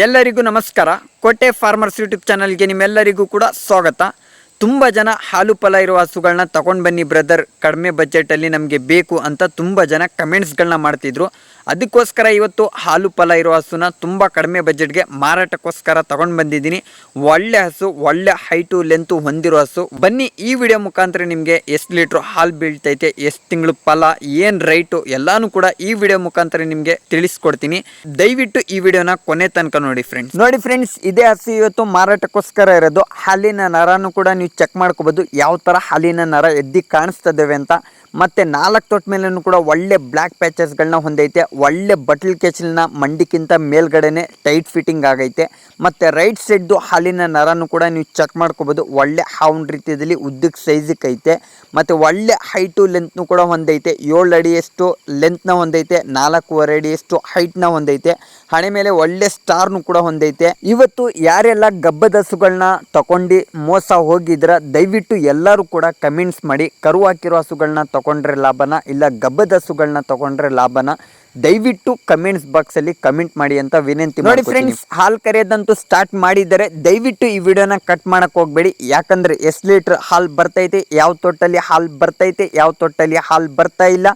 ಎಲ್ಲರಿಗೂ ನಮಸ್ಕಾರ. ಕೋಟೆ ಫಾರ್ಮರ್ಸ್ ಯೂಟ್ಯೂಬ್ ಚಾನಲ್ಗೆ ನಿಮ್ಮೆಲ್ಲರಿಗೂ ಕೂಡ ಸ್ವಾಗತ. ತುಂಬ ಜನ ಹಾಲು ಫಲ ಇರುವ ಹಸುಗಳನ್ನ ತಗೊಂಡು ಬನ್ನಿ ಬ್ರದರ್. ಕಡಿಮೆ ಬಜೆಟಲ್ಲಿ ನಮಗೆ ಬೇಕು ಅಂತ ತುಂಬ ಜನ ಕಮೆಂಟ್ಸ್ಗಳನ್ನ ಮಾಡ್ತಿದ್ರು. ಅದಕ್ಕೋಸ್ಕರ ಇವತ್ತು ಹಾಲು ಫಲ ಇರೋ ಹಸುನ ತುಂಬ ಕಡಿಮೆ ಬಜೆಟ್ಗೆ ಮಾರಾಟಕ್ಕೋಸ್ಕರ ತಗೊಂಡು ಬಂದಿದ್ದೀನಿ. ಒಳ್ಳೆ ಹಸು, ಒಳ್ಳೆ ಹೈಟು ಲೆಂತು ಹೊಂದಿರೋ ಹಸು. ಬನ್ನಿ ಈ ವಿಡಿಯೋ ಮುಖಾಂತರ ನಿಮಗೆ ಎಷ್ಟು ಲೀಟ್ರ್ ಹಾಲು ಬೀಳ್ತೈತೆ, ಎಷ್ಟು ತಿಂಗಳು ಫಲ, ಏನು ರೈಟು ಎಲ್ಲಾನು ಕೂಡ ಈ ವಿಡಿಯೋ ಮುಖಾಂತರ ನಿಮಗೆ ತಿಳಿಸ್ಕೊಡ್ತೀನಿ. ದಯವಿಟ್ಟು ಈ ವಿಡಿಯೋನ ಕೊನೆ ತನಕ ನೋಡಿ ಫ್ರೆಂಡ್ಸ್ ನೋಡಿ ಫ್ರೆಂಡ್ಸ್ ಇದೇ ಹಸು ಇವತ್ತು ಮಾರಾಟಕ್ಕೋಸ್ಕರ ಇರೋದು. ಹಾಲಿನ ನರನು ಕೂಡ ನೀವು ಚೆಕ್ ಮಾಡ್ಕೋಬೋದು. ಯಾವ ಥರ ಹಾಲಿನ ನರ ಎದ್ದಿ ಕಾಣಿಸ್ತದೇವೆ ಅಂತ. ಮತ್ತೆ ನಾಲ್ಕು ತೊಟ್ಟ ಮೇಲೂ ಕೂಡ ಒಳ್ಳೆ ಬ್ಲ್ಯಾಕ್ ಪ್ಯಾಚಸ್ಗಳನ್ನ ಹೊಂದೈತೆ. ಒಳ್ಳೆ ಬಟ್ಲ್ ಕೆಚಲ್ನ ಮಂಡಿಕ್ಕಿಂತ ಮೇಲ್ಗಡೆನೆ ಟೈಟ್ ಫಿಟ್ಟಿಂಗ್ ಆಗೈತೆ. ಮತ್ತು ರೈಟ್ ಸೈಡ್ದು ಹಾಲಿನ ನರನೂ ಕೂಡ ನೀವು ಚೆಕ್ ಮಾಡ್ಕೋಬೋದು. ಒಳ್ಳೆ ಹೌಂಡ್ ರೀತಿಯಲ್ಲಿ ಉದ್ದಕ್ಕೆ ಸೈಜಿಗೆ ಐತೆ. ಮತ್ತು ಒಳ್ಳೆ ಹೈಟು ಲೆಂತ್ನು ಕೂಡ ಹೊಂದೈತೆ. ಏಳು ಅಡಿಯಷ್ಟು ಲೆಂತ್ನ ಹೊಂದೈತೆ. ನಾಲ್ಕೂವರೆ ಅಡಿಯಷ್ಟು ಹೈಟ್ನ ಹೊಂದೈತೆ. ಹಣೆ ಮೇಲೆ ಒಳ್ಳೆ ಸ್ಟಾರ್ನು ಕೂಡ ಹೊಂದೈತೆ. ಇವತ್ತು ಯಾರೆಲ್ಲ ಗಬ್ಬದಸುಗಳನ್ನ ತಕೊಂಡಿ ತಗೊಂಡು ಮೋಸ ಹೋಗಿದ್ರ ದಯವಿಟ್ಟು ಎಲ್ಲರೂ ಕೂಡ ಕಮೆಂಟ್ಸ್ ಮಾಡಿ ಕರು ಹಾಕಿರೋ ಹಸುಗಳನ್ನ ತಗೊಂಡ್ರೆ ಲಾಭನ ಇಲ್ಲ ಗಬ್ಬದಸುಗಳನ್ನ ತಕೊಂಡ್ರೆ ತಗೊಂಡ್ರೆ ಲಾಭನ ದಯವಿಟ್ಟು ಕಮೆಂಟ್ಸ್ ಬಾಕ್ಸ್ ಅಲ್ಲಿ ಕಮೆಂಟ್ ಮಾಡಿ ಅಂತ ವಿನಂತಿ ನೋಡಿ ಫ್ರೆಂಡ್ಸ್ ಹಾಲ್ ಕರೆಯೋದಂತೂ ಸ್ಟಾರ್ಟ್ ಮಾಡಿದರೆ ದಯವಿಟ್ಟು ಈ ವಿಡಿಯೋನ ಕಟ್ ಮಾಡಕ್ ಹೋಗ್ಬೇಡಿ. ಯಾಕಂದ್ರೆ ಎಷ್ಟು ಲೀಟರ್ ಹಾಲ್ ಬರ್ತೈತೆ ಯಾವ ತೊಟ್ಟಲ್ಲಿ ಹಾಲ್ ಬರ್ತೈತೆ ಯಾವ ತೊಟ್ಟಲ್ಲಿ ಹಾಲ್ ಬರ್ತಾ ಇಲ್ಲ.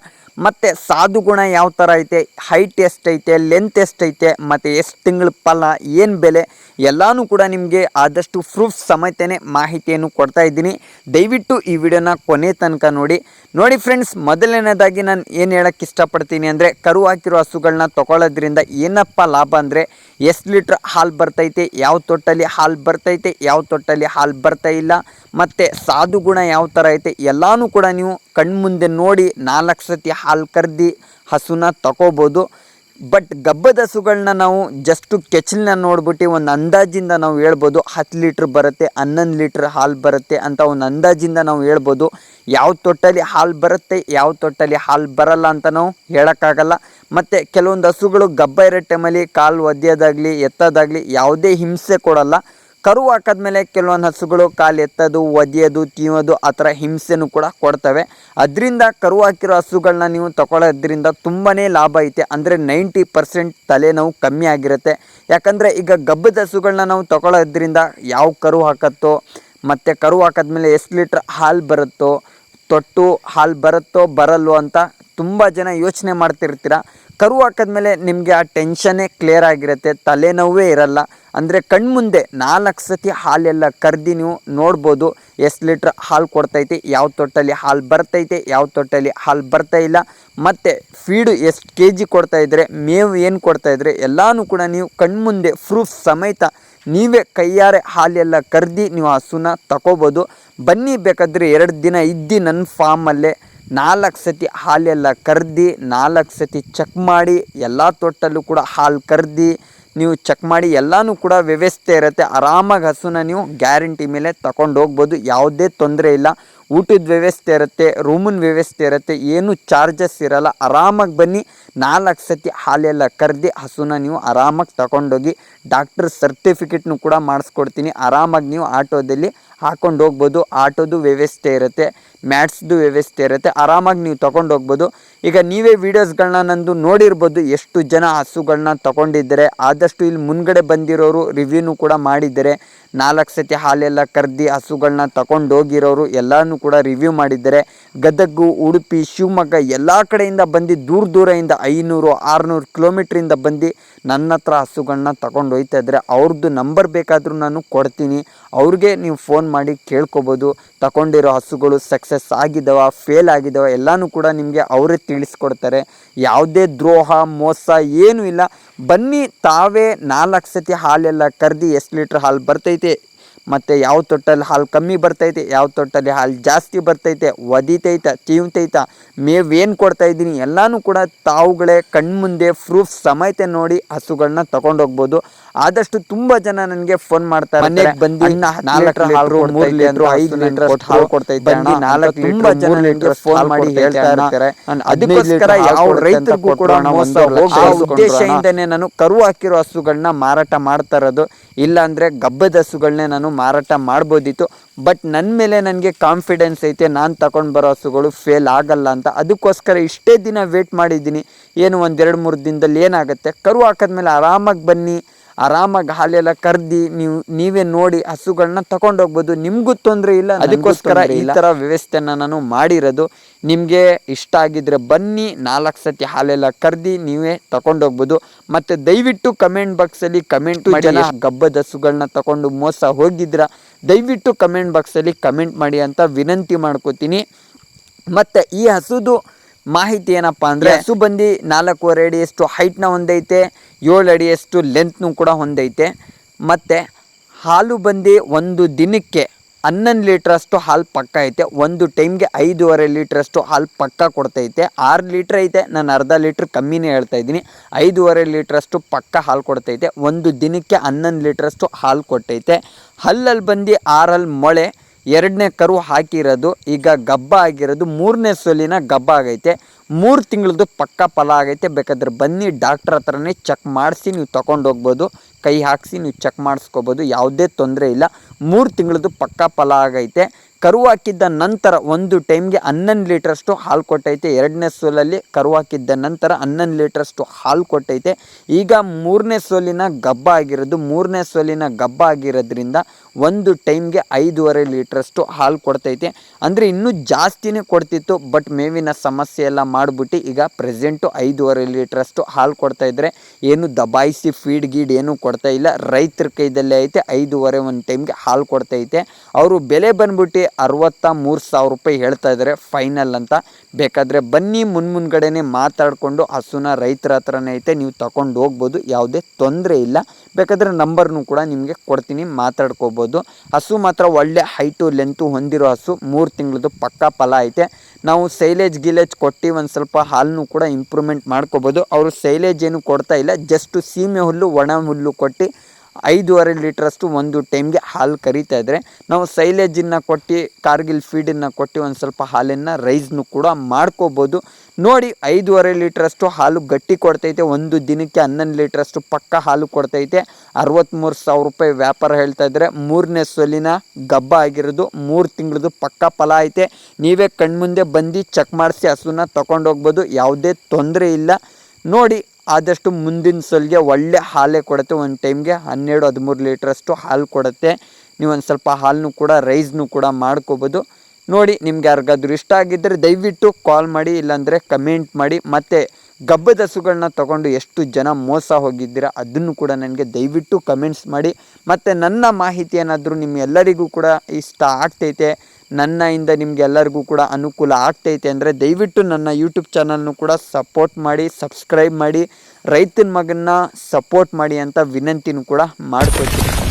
ಮತ್ತೆ ಸಾಧು ಗುಣ ಯಾವ ಥರ ಐತೆ? ಹೈಟ್ ಎಷ್ಟೈತೆ ಲೆಂತ್ ಎಷ್ಟೈತೆ ಮತ್ತು ಎಷ್ಟು ತಿಂಗಳ ಫಲ? ಏನು ಬೆಲೆ? ಎಲ್ಲಾನು ಕೂಡ ನಿಮಗೆ ಆದಷ್ಟು ಪ್ರೂಫ್ ಸಮೇತನೇ ಮಾಹಿತಿಯನ್ನು ಕೊಡ್ತಾ ಇದ್ದೀನಿ. ದಯವಿಟ್ಟು ಈ ವಿಡಿಯೋನ ಕೊನೆ ತನಕ ನೋಡಿ. ನೋಡಿ ಫ್ರೆಂಡ್ಸ್ ಮೊದಲನೇದಾಗಿ ನಾನು ಏನು ಹೇಳಕ್ಕೆ ಇಷ್ಟಪಡ್ತೀನಿ ಅಂದರೆ ಕರು ಹಾಕಿರೋ ಹಸುಗಳನ್ನ ತಗೊಳ್ಳೋದ್ರಿಂದ ಏನಪ್ಪ ಲಾಭ ಅಂದರೆ ಎಷ್ಟು ಲೀಟ್ರ್ ಹಾಲು ಬರ್ತೈತೆ, ಯಾವ ತೊಟ್ಟಲ್ಲಿ ಹಾಲು ಬರ್ತೈತೆ, ಯಾವ ತೊಟ್ಟಲ್ಲಿ ಹಾಲು ಬರ್ತಾ ಇಲ್ಲ, ಮತ್ತು ಸಾಧು ಗುಣ ಯಾವ ಥರ ಐತೆ, ಎಲ್ಲನೂ ಕೂಡ ನೀವು ಕಣ್ಮುಂದೆ ನೋಡಿ ನಾಲ್ಕು ಸತಿ ಹಾಲು ಕರ್ದು ಹಸುನ ತಗೋಬೋದು. ಬಟ್ ಗಬ್ಬದ ಹಸುಗಳನ್ನ ನಾವು ಜಸ್ಟು ಕೆಚ್ಚಲನ್ನ ನೋಡ್ಬಿಟ್ಟು ಒಂದು ಅಂದಾಜಿಂದ ನಾವು ಹೇಳ್ಬೋದು ಹತ್ತು ಲೀಟ್ರ್ ಬರುತ್ತೆ, ಹನ್ನೊಂದು ಲೀಟ್ರ್ ಹಾಲು ಬರುತ್ತೆ ಅಂತ ಒಂದು ಅಂದಾಜಿಂದ ನಾವು ಹೇಳ್ಬೋದು. ಯಾವ ತೊಟ್ಟಲ್ಲಿ ಹಾಲು ಬರುತ್ತೆ, ಯಾವ ತೊಟ್ಟಲ್ಲಿ ಹಾಲು ಬರಲ್ಲ ಅಂತ ನಾವು ಹೇಳೋಕ್ಕಾಗಲ್ಲ. ಮತ್ತು ಕೆಲವೊಂದು ಹಸುಗಳು ಗಬ್ಬ ಇರೋ ಟೈಮಲ್ಲಿ ಕಾಲು ಒದ್ದೆಯೋದಾಗಲಿ ಎತ್ತೋದಾಗಲಿ ಯಾವುದೇ ಹಿಂಸೆ ಕೊಡಲ್ಲ. ಕರು ಹಾಕಿದ್ಮೇಲೆ ಕೆಲವೊಂದು ಹಸುಗಳು ಕಾಲು ಎತ್ತೋದು, ಒದೆಯೋದು, ತಿನ್ನೋದು ಆ ಥರ ಹಿಂಸೆನೂ ಕೂಡ ಕೊಡ್ತವೆ. ಅದರಿಂದ ಕರು ಹಾಕಿರೋ ಹಸುಗಳನ್ನ ನೀವು ತಗೊಳ್ಳೋದ್ರಿಂದ ತುಂಬಾ ಲಾಭ ಐತೆ. ಅಂದರೆ ನೈಂಟಿ ಪರ್ಸೆಂಟ್ ತಲೆನೋವು ಕಮ್ಮಿ ಆಗಿರುತ್ತೆ. ಯಾಕಂದರೆ ಈಗ ಗಬ್ಬದ ಹಸುಗಳನ್ನ ನಾವು ತಗೊಳ್ಳೋದ್ರಿಂದ ಯಾವ ಕರು ಹಾಕತ್ತೋ, ಮತ್ತು ಕರು ಹಾಕಿದ್ಮೇಲೆ ಎಷ್ಟು ಲೀಟ್ರ್ ಹಾಲು ಬರುತ್ತೋ, ತೊಟ್ಟು ಹಾಲು ಬರುತ್ತೋ, ಬರಲ್ವೋ ಅಂತ ತುಂಬ ಜನ ಯೋಚನೆ ಮಾಡ್ತಿರ್ತೀರ. ಕರು ಹಾಕಿದ್ಮೇಲೆ ನಿಮಗೆ ಆ ಟೆನ್ಷನ್ನೇ ಕ್ಲಿಯರ್ ಆಗಿರುತ್ತೆ, ತಲೆನೋವೇ ಇರಲ್ಲ. ಅಂದರೆ ಕಣ್ಮುಂದೆ ನಾಲ್ಕು ಸತಿ ಹಾಲೆಲ್ಲ ಕರ್ದು ನೀವು ನೋಡ್ಬೋದು, ಎಷ್ಟು ಲೀಟ್ರ್ ಹಾಲು ಕೊಡ್ತೈತಿ, ಯಾವ ತೊಟ್ಟಲ್ಲಿ ಹಾಲು ಬರ್ತೈತೆ, ಯಾವ ತೊಟ್ಟಲ್ಲಿ ಹಾಲು ಬರ್ತಾ ಇಲ್ಲ. ಮತ್ತು ಫೀಡು ಎಷ್ಟು ಕೆ ಜಿ ಕೊಡ್ತಾಯಿದ್ರೆ ಮೇವು ಏನು ಕೊಡ್ತಾಯಿದ್ರೆ ಎಲ್ಲನೂ ಕೂಡ ನೀವು ಕಣ್ಮುಂದೆ ಪ್ರೂಫ್ ಸಮೇತ ನೀವೇ ಕೈಯಾರೆ ಹಾಲೆಲ್ಲ ಕರ್ದು ನೀವು ಹಸುನ ತಗೋಬೋದು ಬನ್ನಿ ಬೇಕಾದರೆ ಎರಡು ದಿನ ಇದ್ದು ನನ್ನ ಫಾರ್ಮಲ್ಲೇ ನಾಲ್ಕು ಸತಿ ಹಾಲೆಲ್ಲ ಕರ್ದು, ನಾಲ್ಕು ಸತಿ ಚೆಕ್ ಮಾಡಿ, ಎಲ್ಲ ತೊಟ್ಟಲ್ಲೂ ಕೂಡ ಹಾಲು ಕರ್ದು, ನೀವು ಚೆಕ್ ಮಾಡಿ ಎಲ್ಲನೂ ಕೂಡ ವ್ಯವಸ್ಥೆ ಇರುತ್ತೆ. ಆರಾಮಾಗಿ ಹಸುನ ನೀವು ಗ್ಯಾರಂಟಿ ಮೇಲೆ ತಗೊಂಡು ಹೋಗ್ಬೋದು. ಯಾವುದೇ ತೊಂದರೆ ಇಲ್ಲ. ಊಟದ ವ್ಯವಸ್ಥೆ ಇರುತ್ತೆ, ರೂಮಿನ ವ್ಯವಸ್ಥೆ ಇರುತ್ತೆ, ಏನು ಚಾರ್ಜಸ್ ಇರಲ್ಲ. ಆರಾಮಾಗಿ ಬನ್ನಿ, ನಾಲ್ಕು ಸತಿ ಹಾಲೆಲ್ಲ ಕರೆದಿ, ಹಸುನ ನೀವು ಆರಾಮಾಗಿ ತಗೊಂಡೋಗಿ ಡಾಕ್ಟರ್ ಸರ್ಟಿಫಿಕೇಟ್ನು ಕೂಡ ಮಾಡಿಸ್ಕೊಡ್ತೀನಿ. ಆರಾಮಾಗಿ ನೀವು ಆಟೋದಲ್ಲಿ ಹಾಕೊಂಡು ಹೋಗ್ಬೋದು. ಆಟೋದು ವ್ಯವಸ್ಥೆ ಇರುತ್ತೆ, ಮ್ಯಾಟ್ಸ್ದು ವ್ಯವಸ್ಥೆ ಇರುತ್ತೆ, ಆರಾಮಾಗಿ ನೀವು ತೊಗೊಂಡು ಹೋಗ್ಬೋದು. ಈಗ ನೀವೇ ವೀಡಿಯೋಸ್ಗಳನ್ನ ನಂದು ನೋಡಿರ್ಬೋದು, ಎಷ್ಟು ಜನ ಹಸುಗಳನ್ನ ತೊಗೊಂಡಿದ್ದರೆ. ಆದಷ್ಟು ಇಲ್ಲಿ ಮುನ್ಗಡೆ ಬಂದಿರೋರು ರಿವ್ಯೂನು ಕೂಡ ಮಾಡಿದ್ದಾರೆ. ನಾಲ್ಕು ಸತಿ ಹಾಲೆಲ್ಲ ಕರೆದಿ ಹಸುಗಳನ್ನ ತಗೊಂಡು ಹೋಗಿರೋರು ಎಲ್ಲನೂ ಕೂಡ ರಿವ್ಯೂ ಮಾಡಿದ್ದಾರೆ. ಗದಗು, ಉಡುಪಿ, ಶಿವಮೊಗ್ಗ ಎಲ್ಲ ಕಡೆಯಿಂದ ಬಂದು ದೂರ ದೂರದಿಂದ ಐನೂರು, ಆರುನೂರು ಕಿಲೋಮೀಟ್ರಿಂದ ಬಂದು ನನ್ನ ಹತ್ರ ಹಸುಗಳನ್ನ ತಗೊಂಡು ಹೋಯ್ತಾ ಇದ್ದಾರೆ. ಅವ್ರದ್ದು ನಂಬರ್ ಬೇಕಾದರೂ ನಾನು ಕೊಡ್ತೀನಿ. ಅವ್ರಿಗೆ ನೀವು ಫೋನ್ ಮಾಡಿ ಕೇಳ್ಕೊಬೋದು. ತಗೊಂಡಿರೋ ಹಸುಗಳು ಸಕ್ಸಸ್ ಆಗಿದ್ದಾವ ಫೇಲ್ ಆಗಿದ್ದಾವ ಎಲ್ಲನೂ ಕೂಡ ನಿಮಗೆ ಅವರೇ ತಿಳಿಸ್ಕೊಡ್ತಾರೆ. ಯಾವುದೇ ದ್ರೋಹ, ಮೋಸ ಏನೂ ಇಲ್ಲ. ಬನ್ನಿ, ತಾವೇ ನಾಲ್ಕು ಸತಿ ಹಾಲೆಲ್ಲ ಕರ್ದು ಎಷ್ಟು ಲೀಟ್ರ್ ಹಾಲು ಬರ್ತೈತೆ ಮತ್ತು ಯಾವ ತೊಟ್ಟಲ್ಲಿ ಹಾಲು ಕಮ್ಮಿ ಬರ್ತೈತೆ ಯಾವ ತೊಟ್ಟಲ್ಲಿ ಹಾಲು ಜಾಸ್ತಿ ಬರ್ತೈತೆ ಒದಿತೈತ ತೀವ್ತೈತ ಮೇವು ಏನು ಕೊಡ್ತಾ ಇದ್ದೀನಿ ಎಲ್ಲನೂ ಕೂಡ ತಾವುಗಳೇ ಕಣ್ಮುಂದೆ ಪ್ರೂಫ್ ಸಮೇತ ನೋಡಿ ಹಸುಗಳನ್ನ ತಗೊಂಡೋಗ್ಬೋದು. ಆದಷ್ಟು ತುಂಬ ಜನ ನನಗೆ ಫೋನ್ ಮಾಡ್ತಾರೆ ಮನೆಗೆ ಬಂದು ನಾಲ್ಕು ಹಾಲು ಮೂರು ಲೀಟ್ರ್ ಐದು ಲೀಟ್ರ್ ಹಾಲು ಕೊಡ್ತಾ ಇದ್ದೆ ನಾಲ್ಕು ತುಂಬ ಜನ ಲೀಟ್ರ್ ಫೋನ್ ಮಾಡಿ ಹೇಳ್ತಾ ಇರ್ತಾರೆ ಅದಕ್ಕೋಸ್ಕರ ಯಾವ ರೈತರಿಗೂ ಕೂಡ ಉದ್ದೇಶದಿಂದನೇ ನಾನು ಕರು ಹಾಕಿರೋ ಹಸುಗಳನ್ನ ಮಾರಾಟ ಮಾಡ್ತಾ ಇರೋದು. ಇಲ್ಲಾಂದ್ರೆ ಗಬ್ಬದ ಹಸುಗಳನ್ನೇ ನಾನು ಮಾರಾಟ ಮಾಡ್ಬೋದಿತ್ತು. ಬಟ್ ನನ್ನ ಮೇಲೆ ನನಗೆ ಕಾನ್ಫಿಡೆನ್ಸ್ ಐತೆ, ನಾನು ತಗೊಂಡು ಬರೋ ಹಸುಗಳು ಫೇಲ್ ಆಗಲ್ಲ ಅಂತ. ಅದಕ್ಕೋಸ್ಕರ ಇಷ್ಟೇ ದಿನ ವೇಟ್ ಮಾಡಿದ್ದೀನಿ. ಏನು ಒಂದೆರಡು ಮೂರು ದಿನದಲ್ಲಿ ಏನಾಗುತ್ತೆ? ಕರು ಹಾಕಿದ್ಮೇಲೆ ಆರಾಮಾಗಿ ಬನ್ನಿ. ಆರಾಮಾಗಿ ಹಾಲೆಲ್ಲ ಕರ್ದಿ ನೀವು ನೀವೇ ನೋಡಿ ಹಸುಗಳನ್ನ ತಗೊಂಡೋಗ್ಬೋದು. ನಿಮಗೂ ತೊಂದರೆ ಇಲ್ಲ ಅದಕ್ಕೋಸ್ಕರ ಈ ಥರ ವ್ಯವಸ್ಥೆನ ನಾನು ಮಾಡಿರೋದು. ನಿಮಗೆ ಇಷ್ಟ ಆಗಿದ್ರೆ ಬನ್ನಿ ನಾಲ್ಕು ಸತಿ ಹಾಲೆಲ್ಲ ಕರ್ದಿ ನೀವೇ ತಗೊಂಡೋಗ್ಬೋದು. ಮತ್ತೆ ದಯವಿಟ್ಟು ಕಮೆಂಟ್ ಬಾಕ್ಸಲ್ಲಿ ಕಮೆಂಟ್ ಮಾಡಿ ಗಬ್ಬದ ಹಸುಗಳನ್ನ ತಗೊಂಡು ಮೋಸ ಹೋಗಿದ್ರ ದಯವಿಟ್ಟು ಕಮೆಂಟ್ ಬಾಕ್ಸಲ್ಲಿ ಕಮೆಂಟ್ ಮಾಡಿ ಅಂತ ವಿನಂತಿ ಮಾಡ್ಕೋತೀನಿ. ಮತ್ತೆ ಈ ಹಸುದು ಮಾಹಿತಿ ಏನಪ್ಪ ಅಂದರೆ ಹಸು ಬಂದು ನಾಲ್ಕೂವರೆ ಅಡಿಯಷ್ಟು ಹೈಟ್ನ ಹೊಂದೈತೆ ಏಳು ಅಡಿಯಷ್ಟು ಲೆಂತ್ನೂ ಕೂಡ ಹೊಂದೈತೆ. ಮತ್ತೆ ಹಾಲು ಬಂದು ಒಂದು ದಿನಕ್ಕೆ ಹನ್ನೊಂದು ಲೀಟ್ರಷ್ಟು ಹಾಲು ಪಕ್ಕ ಐತೆ ಒಂದು ಟೈಮ್ಗೆ ಐದೂವರೆ ಲೀಟ್ರಷ್ಟು ಹಾಲು ಪಕ್ಕ ಕೊಡ್ತೈತೆ. ಆರು ಲೀಟ್ರ್ ಐತೆ ನಾನು ಅರ್ಧ ಲೀಟ್ರ್ ಕಮ್ಮಿನೇ ಹೇಳ್ತಾ ಇದ್ದೀನಿ. ಐದೂವರೆ ಲೀಟ್ರಷ್ಟು ಪಕ್ಕ ಹಾಲು ಕೊಡ್ತೈತೆ ಒಂದು ದಿನಕ್ಕೆ ಹನ್ನೊಂದು ಲೀಟ್ರಷ್ಟು ಹಾಲು ಕೊಟ್ಟೈತೆ. ಹಲ್ಲಲ್ಲಿ ಬಂದು ಆರಲ್ಲಿ ಮೊಳೆ ಎರಡನೇ ಕರು ಹಾಕಿರೋದು, ಈಗ ಗಬ್ಬ ಆಗಿರೋದು, ಮೂರನೇ ಸೊಲಿನ ಗಬ್ಬ ಆಗೈತೆ. ಮೂರು ತಿಂಗಳದ್ದು ಪಕ್ಕ ಫಲ ಆಗೈತೆ. ಬೇಕಾದ್ರೆ ಬನ್ನಿ ಡಾಕ್ಟ್ರ್ ಹತ್ರನೇ ಚೆಕ್ ಮಾಡಿಸಿ ನೀವು ತಗೊಂಡು ಹೋಗ್ಬೋದು. ಕೈ ಹಾಕಿಸಿ ನೀವು ಚೆಕ್ ಮಾಡಿಸ್ಕೋಬೋದು. ಯಾವುದೇ ತೊಂದರೆ ಇಲ್ಲ. ಮೂರು ತಿಂಗಳದ್ದು ಪಕ್ಕ ಫಲ ಆಗೈತೆ. ಕರು ಹಾಕಿದ್ದ ನಂತರ ಒಂದು ಟೈಮ್ಗೆ ಹನ್ನೊಂದು ಲೀಟ್ರಷ್ಟು ಹಾಲು ಕೊಟ್ಟೈತೆ. ಎರಡನೇ ಸೋಲಲ್ಲಿ ಕರು ಹಾಕಿದ್ದ ನಂತರ ಹನ್ನೊಂದು ಲೀಟ್ರಷ್ಟು ಹಾಲು ಕೊಟ್ಟೈತೆ. ಈಗ ಮೂರನೇ ಸೋಲಿನ ಗಬ್ಬ ಆಗಿರೋದು. ಮೂರನೇ ಸೋಲಿನ ಗಬ್ಬ ಆಗಿರೋದ್ರಿಂದ ಒಂದು ಟೈಮ್ಗೆ ಐದೂವರೆ ಲೀಟ್ರಷ್ಟು ಹಾಲು ಕೊಡ್ತೈತೆ. ಅಂದರೆ ಇನ್ನೂ ಜಾಸ್ತಿನೇ ಕೊಡ್ತಿತ್ತು. ಬಟ್ ಮೇವಿನ ಸಮಸ್ಯೆ ಎಲ್ಲ ಮಾಡಿಬಿಟ್ಟು ಈಗ ಪ್ರೆಸೆಂಟು ಐದೂವರೆ ಲೀಟ್ರಷ್ಟು ಹಾಲು ಕೊಡ್ತಾ ಇದ್ರೆ ಏನು ದಬಾಯಿಸಿ, ಫೀಡ್ ಗೀಡ್ ಏನೂ ಕೊಡ್ತಾ ಇಲ್ಲ. ರೈತರ ಕೈದಲ್ಲೇ ಐತೆ. ಐದೂವರೆ ಒಂದು ಟೈಮ್ಗೆ ಹಾಲು ಕೊಡ್ತೈತೆ. ಅವರು ಬೆಲೆ ಬಂದ್ಬಿಟ್ಟು ಅರವತ್ತ ಮೂರು ಸಾವಿರ ರೂಪಾಯಿ ಹೇಳ್ತಾ ಇದ್ದಾರೆ ಫೈನಲ್ ಅಂತ. ಬೇಕಾದರೆ ಬನ್ನಿ ಮುನ್ ಮುಂದ್ಗಡೆನೆ ಮಾತಾಡಿಕೊಂಡು ಹಸುನ ರೈತರ ಹತ್ರನೇ ಐತೆ, ನೀವು ತಗೊಂಡು ಹೋಗ್ಬೋದು, ಯಾವುದೇ ತೊಂದರೆ ಇಲ್ಲ. ಬೇಕಾದರೆ ನಂಬರ್ನು ಕೂಡ ನಿಮಗೆ ಕೊಡ್ತೀನಿ, ಮಾತಾಡ್ಕೋಬೋದು. ಹಸು ಮಾತ್ರ ಒಳ್ಳೆ ಹೈಟು ಲೆಂತು ಹೊಂದಿರೋ ಹಸು, ಮೂರು ತಿಂಗಳದು ಪಕ್ಕಾ ಫಲ ಐತೆ. ನಾವು ಸೈಲೇಜ್ ಗಿಲೇಜ್ ಕೊಟ್ಟು ಒಂದು ಸ್ವಲ್ಪ ಹಾಲನ್ನು ಕೂಡ ಇಂಪ್ರೂವ್ಮೆಂಟ್ ಮಾಡ್ಕೋಬೋದು. ಅವರು ಸೈಲೇಜ್ ಏನು ಕೊಡ್ತಾ ಇಲ್ಲ ಜಸ್ಟು ಸೀಮೆ ಹುಲ್ಲು, ಒಣ ಹುಲ್ಲು ಕೊಟ್ಟು ಐದೂವರೆ ಲೀಟ್ರಷ್ಟು ಒಂದು ಟೈಮ್ಗೆ ಹಾಲು ಕರಿತಾ ಇದ್ದರೆ ನಾವು ಸೈಲೇಜನ್ನು ಕೊಟ್ಟು, ಕಾರ್ಗಿಲ್ ಫೀಡನ್ನು ಕೊಟ್ಟು ಒಂದು ಸ್ವಲ್ಪ ಹಾಲನ್ನು ರೈಸ್ನು ಕೂಡ ಮಾಡ್ಕೋಬೋದು. ನೋಡಿ ಐದೂವರೆ ಲೀಟ್ರಷ್ಟು ಹಾಲು ಗಟ್ಟಿ ಕೊಡ್ತೈತೆ, ಒಂದು ದಿನಕ್ಕೆ ಹನ್ನೊಂದು ಲೀಟ್ರಷ್ಟು ಪಕ್ಕ ಹಾಲು ಕೊಡ್ತೈತೆ. ಅರವತ್ತ್ಮೂರು ಸಾವಿರ ರೂಪಾಯಿ ವ್ಯಾಪಾರ ಹೇಳ್ತಾ ಇದ್ರೆ ಮೂರನೇ ಸೊಲಿನ ಗಬ್ಬ ಆಗಿರೋದು, ಮೂರು ತಿಂಗಳದು ಪಕ್ಕ ಫಲ ಐತೆ. ನೀವೇ ಕಣ್ಮುಂದೆ ಬಂದು ಚೆಕ್ ಮಾಡಿಸಿ ಹಸುನ ತೊಗೊಂಡೋಗ್ಬೋದು ಯಾವುದೇ ತೊಂದರೆ ಇಲ್ಲ. ನೋಡಿ ಆದಷ್ಟು ಮುಂದಿನ ಸೊಲ್ಗೆ ಒಳ್ಳೆ ಹಾಲೇ ಕೊಡುತ್ತೆ. ಒಂದು ಟೈಮ್ಗೆ ಹನ್ನೆರಡು, ಹದಿಮೂರು ಲೀಟ್ರಷ್ಟು ಹಾಲು ಕೊಡುತ್ತೆ. ನೀವು ಒಂದು ಸ್ವಲ್ಪ ಹಾಲನ್ನು ಕೂಡ, ರೈಸ್ನು ಕೂಡ ಮಾಡ್ಕೋಬೋದು. ನೋಡಿ, ನಿಮ್ಗೆ ಯಾರಿಗಾದ್ರೂ ಇಷ್ಟ ಆಗಿದ್ದರೆ ದಯವಿಟ್ಟು ಕಾಲ್ ಮಾಡಿ, ಇಲ್ಲಾಂದರೆ ಕಮೆಂಟ್ ಮಾಡಿ. ಮತ್ತು ಗಬ್ಬದ ಹಸುಗಳನ್ನ ತಗೊಂಡು ಎಷ್ಟು ಜನ ಮೋಸ ಹೋಗಿದ್ದೀರಾ, ಅದನ್ನು ಕೂಡ ನನಗೆ ದಯವಿಟ್ಟು ಕಮೆಂಟ್ಸ್ ಮಾಡಿ. ಮತ್ತು ನನ್ನ ಮಾಹಿತಿ ಏನಾದರೂ ನಿಮ್ಮ ಎಲ್ಲರಿಗೂ ಕೂಡ ಇಷ್ಟ ಆಗ್ತೈತೆ. ನನ್ನಿಂದ ನಿಮಗೆಲ್ಲರಿಗೂ ಕೂಡ ಅನುಕೂಲ ಆಗ್ತೈತೆ ಅಂದರೆ ದಯವಿಟ್ಟು ನನ್ನ ಯೂಟ್ಯೂಬ್ ಚಾನಲ್ನು ಕೂಡ ಸಪೋರ್ಟ್ ಮಾಡಿ ಸಬ್ಸ್ಕ್ರೈಬ್ ಮಾಡಿ, ರೈತನ ಮಗನ್ನ ಸಪೋರ್ಟ್ ಮಾಡಿ ಅಂತ ವಿನಂತಿನೂ ಕೂಡ ಮಾಡ್ಕೊಳ್ತೀನಿ.